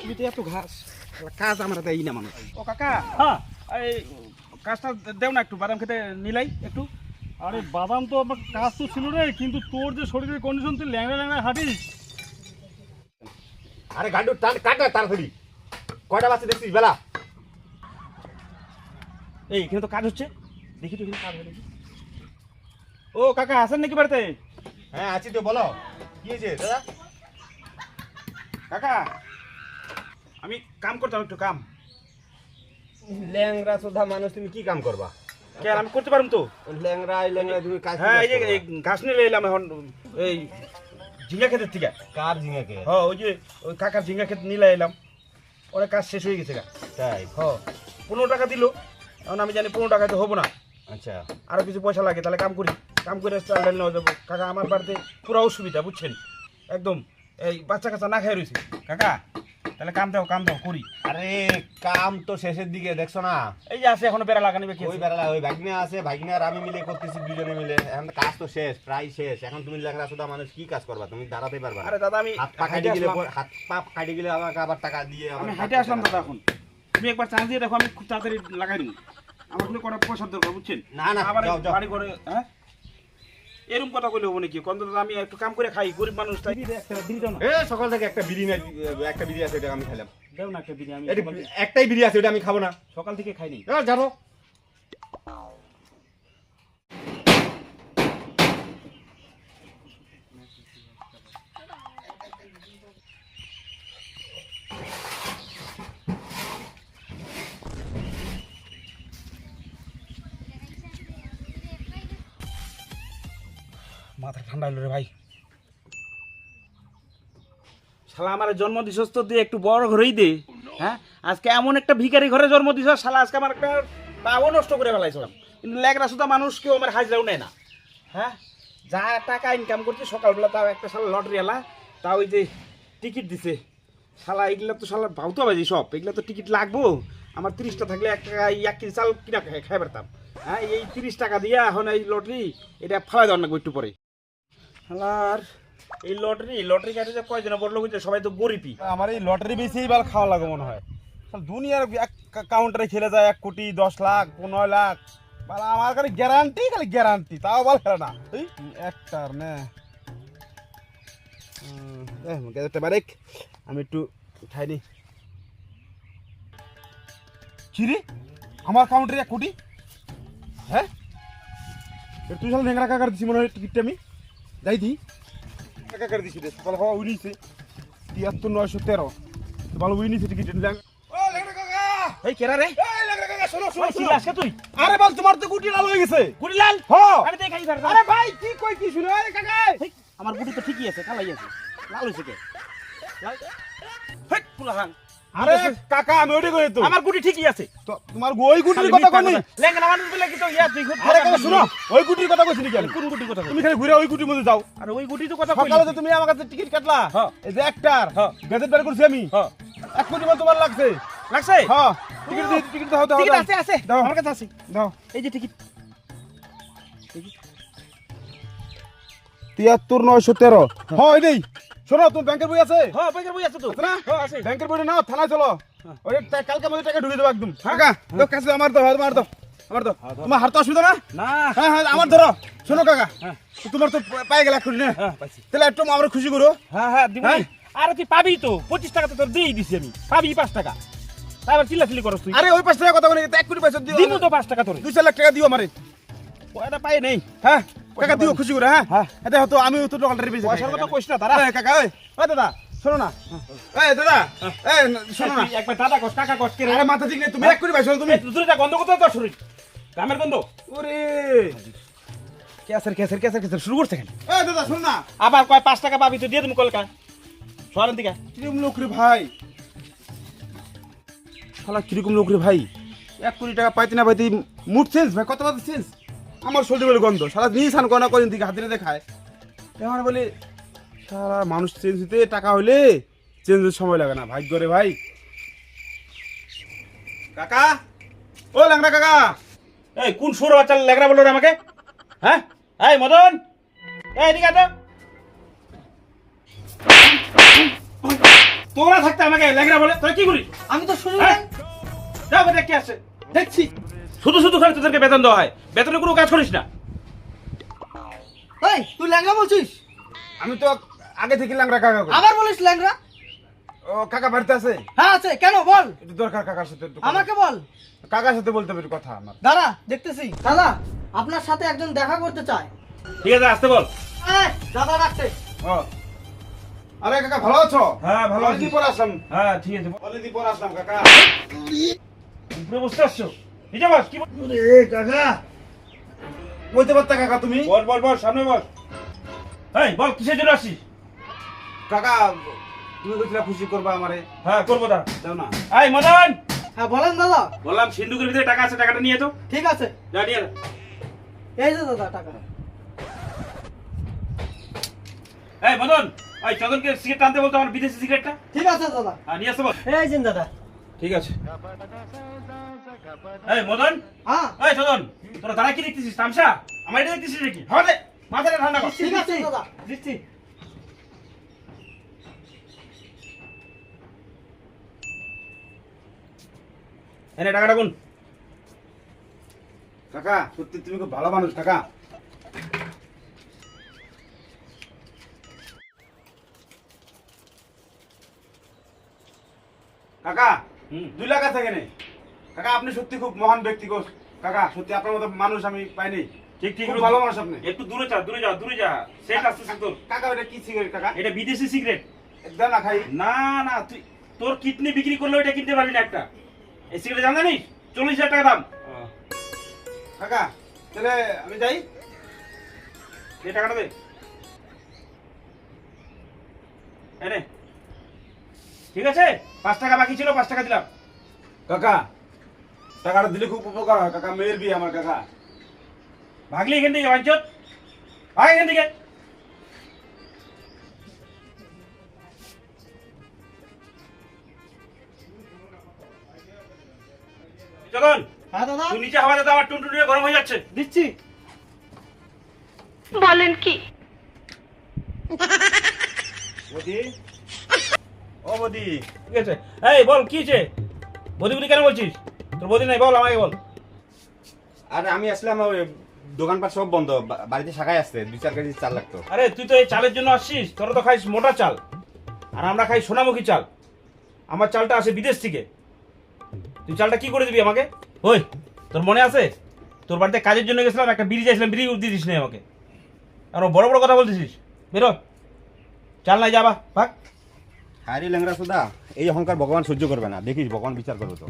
তুমি তো এত ঘাস। কাজ আমরা দেই না মানুষ। ও কাকা হ্যাঁ। এই কাজটা দেও না একটু বাদাম খেতে নিলাই একটু। আরে বাদাম তো আমার কাজ তো ছিল রে কিন্তু তোর যে শরীরের কন্ডিশন তুই ল্যাংড়া ল্যাংড়া হাঁটিস। আরে গান্ডু টান কাটা তাড়াতাড়ি। কয়টা বাচ্চা দেখছিস বেলা। এই এখানে তো কাজ হচ্ছে। দেখি তো এখানে কাজ হয় ও কাকা আছেন নাকি বাড়িতে? হ্যাঁ আছি তো বলো। কি হয়েছে দাদা? কাকা আমি কাম করতাম একটু কাম। ল্যাংরা সোধা মানুষ তুমি কি কাম করবা? কে আমি করতে পারব তো। ল্যাংরা ল্যাংরা তুমি কাজ হ্যাঁ এই যে? ঘাস নিয়ে এলাম এখন এই ঝিঙ্গা ক্ষেতের থেকে। কার ঝিঙ্গা ঝিঙাকে হ্যাঁ ওই যে ওই কাকার ঝিঙ্গা ক্ষেত নিলে এলাম। ওরা কাজ শেষ হয়ে গেছে তাই? হ্যাঁ পনেরো টাকা দিল। এখন আমি জানি পনেরো টাকাতে হব না। আচ্ছা। আরও কিছু পয়সা লাগে তাহলে কাম করি। কাম করে চাল ডাল নেওয়া যাব। কাকা আমার বাড়িতে পুরো অসুবিধা বুঝছেন? একদম এই বাচ্চা কাচ্চা না খেয়ে রয়েছে। কাকা তাহলে কাম দাও কাম দাও করি। আরে কাম তো শেষের দিকে দেখছ না? এই যে আছে এখনও বেড়া লাগানি বাকি ওই। বেলা ওই ভাগ্নে আছে ভাগ্নে আর আমি মিলে করতেছি দুজনে মিলে। এখন কাজ তো শেষ প্রায় শেষ। এখন তুমি ল্যাংরা সোধা মানুষ কি কাজ করবা? তুমি দাঁড়াতে পারবা আরে দাদা আমি হাত পা কাটি গেলে হাত পা কাটি গেলে আমাকে আবার টাকা দিয়ে আমি কাজ আসলাম দাদা এখন। তুমি একবার চান্স দিয়ে দেখো আমি খুব তাড়াতাড়ি লাগাই দেবো। আমার কোনো পয়সার দরকার বুঝছেন? না, না, আবার বাড়ি করে হ্যাঁ? এরকম কথা কইলে হব নাকি? কোন দাদা আমি একটু কাম করে খাই গরিব মানুষ তাই। এ সকাল থেকে একটা বিরিয়ানি একটা বিড়ি আছে এটা আমি খাইলাম। দেও না একটা বিড়ি আমি একটাই বিড়ি আছে এটা আমি খাব না। সকাল থেকে খাইনি। এ, জানো মাথা ঠান্ডা হলো রে ভাই। শালা আমার জন্ম দিছস তো একটু বড় ঘরেই দে হ্যাঁ? আজকে এমন একটা ভিখারি ঘরে জন্ম দিছ শালা আজকে আমার একটা তাও নষ্ট করে ফেলাইছিলাম। কিন্তু লেগরা সুদা মানুষ কেউ আমার হাজরাও নেয় না হ্যাঁ? যা টাকা ইনকাম করছে, সকালবেলা তাও একটা শালা লটারি এলা তাও ওই যে টিকিট দিছে। শালা, এগুলা তো শালা ভাউতো বাজি সব, এগুলা তো টিকিট লাগবো। আমার তিরিশটা থাকলে এক টাকা এক কেজি চাল কিনা খাই পারতাম হ্যাঁ এই তিরিশ টাকা দিয়া এখন এই লটারি, এটা ফালাই দেওয়ার লাগবে একটু পরে। হালার এই লটারি লটারি কাটে যে কয়জন বড় লোক সবাই তো গরিবই। আমার এই লটারি বেশি বাল খাওয়া লাগে মনে হয়। দুনিয়ার এক কাউন্টারে খেলে যায় এক কোটি দশ লাখ পনেরো লাখ। বাল আমার খালি গ্যারান্টি খালি গ্যারান্টি তাও বল খেলে না। এই একটার নে। বারেক আমি একটু খাইনি চিরি আমার কাউন্টারে এক কোটি? হ্যাঁ? তুই শালা নেংরা কাকার দিছি মনে হয় টিকিটটা আমি? যাই দি কাকার দিছি রে সকাল হওয়া উনিছে তিয়াত্তর নয়শো তেরো ভালো উইনিছে টিকিট কাকা এই কেরা রে আরে বল তোমার তো গুটি লাল হয়ে গেছে গুড়িলাল হ্যাঁ আমি দেখাই আরে ভাই কি কই কি শুনো আরে কাকা আমার গুটি তো ঠিকই আছে কালাই আছে লাল হয়েছে কে লাল হেই, পুলাহান। আরে কাকা আমি ওইটা কই তো? আমার গুটি ঠিকই আছে। তোমার ওই গুটির কথা কইনি? লেঙ্গা মানুষ বলে কি তো ইয়া তুই আরে কাকা শুনো ওই গুটির কথা কোন গুটি কথা তুমি খালি ঘুরে ওই গুটির মধ্যে যাও। আর ওই গুটি তো কথা কইলি। সকালে তুমি আমার কাছে টিকিট কাটলা। এই যে একটার হ্যাঁ। গেজেট বের করছি আমি। হ্যাঁ এক কোটি বল তোমার লাগছে। লাগছে? হ্যাঁ টিকিট টিকিট দাও দাও টিকিট আছে আছে। দাও। আমার কাছে আছে। দাও। এই যে টিকিট। তিয়াত্তর নয়শো তেরো। হ্যাঁ এই শোনো তুমি ব্যাংকের বই আছে? হ্যাঁ ব্যাংকের বই আছে তো। না? হ্যাঁ আছে। ব্যাংকের বইটা নাও থানায় চলো। ওই টা- কালকে আমাদের টাকা ঢুকে দেবো একদম। কাকা তো কাছে আমার দাও আমার দাও আমার দাও তোমার হাত তো অসুবিধা না? না। হ্যাঁ হ্যাঁ আমার ধরো। শোনো কাকা হ্যাঁ। তোমার তো পাই গেল কোটি না? হ্যাঁ পাইছি। তাহলে একটু আমরা খুশি করো। হ্যাঁ হ্যাঁ দিব। হ্যাঁ? আরে তুই পাবি তো। পঁচিশ টাকা তো তোর দিয়েই দিছি আমি। পাবি পাঁচ টাকা। তারপর চিল্লা চিল্লি করস তুই। আরে ওই পাঁচ টাকা কথা বলে এক কোটি পয়সা দিও। দিব তো পাঁচ টাকা তোর। দুই চার লাখ টাকা দিও আমারে। পয়সা পাই নেই। হ্যাঁ? টাকা দিও খুশি করে হ্যাঁ? হ্যাঁ। হ্যাঁ দেখো তো আমি তো লটারি পেয়েছি পয়সার কথা কইস না তারা কাকা ওই ওই দাদা শোনো না। এই দাদা এই শোনো না। একবার দাদা কস কাকা কস কে রে? আরে মাথা ঠিক নেই তুমি এক কোটি পাইছো তুমি দুটোটা গন্ধ করতে তোর শরীর। গ্রামের গন্ধ। ওরে। ক্যাসের ক্যাসের ক্যাসের ক্যাসের শুরু করছে এই দাদা শোন না। আবার কয় পাঁচ টাকা পাবি তুই দিয়ে তুমি কলকা শহরের দিকে। কীরকম লোক রে ভাই? শালা কীরকম লোক রে ভাই? এক কোটি টাকা পাইতে না পাইতে মুড চেঞ্জ ভাই কত কথা চেঞ্জ আমার শরীর বলে গন্ধ। সারা দিন সান কনা কদিন দিকে হাতে দেখায়। এখন বলে সারা মানুষ চেঞ্জ হতে টাকা হইলে চেঞ্জের সময় লাগে না। ভাগ্য রে ভাই। কাকা? ও ল্যাংড়া কাকা। এই কোন সুর বাচ্চা লেগরা বলল রে আমাকে? হ্যাঁ? এই মদন। এই এদিকে তো। তোরা থাকতে আমাকে ল্যাংরা বলে তোরা কি করিস? আমি তো শুনি হ্যাঁ? যাও বেটা কে আসছে দেখছি। শুধু শুধু খালি তোদেরকে বেতন দেওয়া হয়। বেতনে কোনো কাজ করিস না। এই তুই ল্যাংড়া বলছিস? আমি তো আগে থেকে ল্যাংরা কাকা করি। আবার বলিস ল্যাংরা ও কাকা বাড়িতে আছে? হ্যাঁ আছে। কেন? বল। একটু দরকার কাকার সাথে একটু কথা। আমাকে বল। কাকার সাথে বলতে হবে কথা আমার। দাদা দেখতেছি। দাদা আপনার সাথে একজন দেখা করতে চায়। ঠিক আছে আসতে বল। এই, দাদা রাখতে ও। আরে কাকা ভালো আছো? হ্যাঁ, ভালো আছি। অনেকদিন পর আসলাম। হ্যাঁ ঠিক আছে। অনেকদিন পর আসলাম কাকা। উপরে বসতে আসছো? নিচে বস কি বল- কাকা। বলতে পারতা কাকা তুমি? বল বল বল সামনে বল এই বল কিসের জন্য আসছিস? কাকা তুমি কইছিলা খুশি করবা আমারে। হ্যাঁ করব দা দাও না। এই মদন! হ্যাঁ বলেন দাদা। বললাম সিন্ধুকের ভিতরে টাকা আছে টাকাটা নিয়ে তো ঠিক আছে। যা নিয়ে আয়। এই যে দাদা টাকা এই মদন! ওই চন্দনকে সিগারেট আনতে বলতো আমার বিদেশি সিগারেটটা? ঠিক আছে দাদা। হ্যাঁ নিয়ে এই যে দাদা। ঠিক আছে। এই মদন? হ্যাঁ। এই তোরা দাঁড়া কি দেখতেছিস? তামসা? আমার এটা দেখতেছিস নাকি? হাওয়া দে মাথাটা ঠান্ডা কর। ঠিক আছে দিচ্ছি এনে টাকাটা গুন। কাকা সত্যি তুমি খুব ভালো মানুষ কাকা। কাকা। দুই লাখ আছে কেনে কাকা আপনি সত্যি খুব মহান ব্যক্তি কাকা সত্যি আপনার মতো মানুষ আমি পাইনি। ঠিক ঠিক ভালো মানুষ আপনি। একটু দূরে যা দূরে যা দূরে যা। সেট আসতেছে তোর। কাকা এটা কি সিগারেট কাকা? এটা বিদেশি সিগারেট দাও না খাই। না না তুই তোর কিডনি বিক্রি করলে ওইটা কিনতে পারবি না একটা। এই সিগারেট জান জানিস? চল্লিশ হাজার টাকা দাম। কাকা তাহলে আমি যাই। এই টাকাটা দে। এনে ঠিক আছে? পাঁচ টাকা বাকি ছিল পাঁচ টাকা দিলাম। কাকা টাকাটা দিলে খুব উপকার হয়। কাকা মেয়ের বিয়ে আমার কাকা। ভাগলি এখান থেকে বাঞ্চত ভাগ এখান থেকে। চলন হ্যাঁ দাদা। তুই নিচে হাওয়া যাতে আমার টুনটুনি গরম হয়ে যাচ্ছে। দিচ্ছি। বলেন কি? ও বদি ঠিক আছে? এই বল কি হয়েছে? বদি বদি কেন বলছিস? তোর বদি নাই বল আমাকে বল। আর আমি আসলাম ওই দোকানপাট সব বন্ধ। বা- বাড়িতে শাখায় আসছে দুই চার কেজি চাল লাগতো। আরে তুই তো এই চালের জন্য আসছিস তোরা তো খাইস মোটা চাল। আর আমরা খাই সোনামুখী চাল। আমার চালটা আসে বিদেশ থেকে। তুই চালটা কি করে দিবি আমাকে? ওই তোর মনে আছে? তোর বাড়িতে কাজের জন্য গেছিলাম একটা বিড়ি চাইছিলাম বিড়ি দিয়ে দিস না আমাকে। আর বড় বড় কথা বলতেছিস। বেরো। চাল নাই যাবা ভাগ। হারি ল্যাংরা সুদা এই অহংকার ভগবান সহ্য করবে না। দেখিস ভগবান বিচার করবে তো।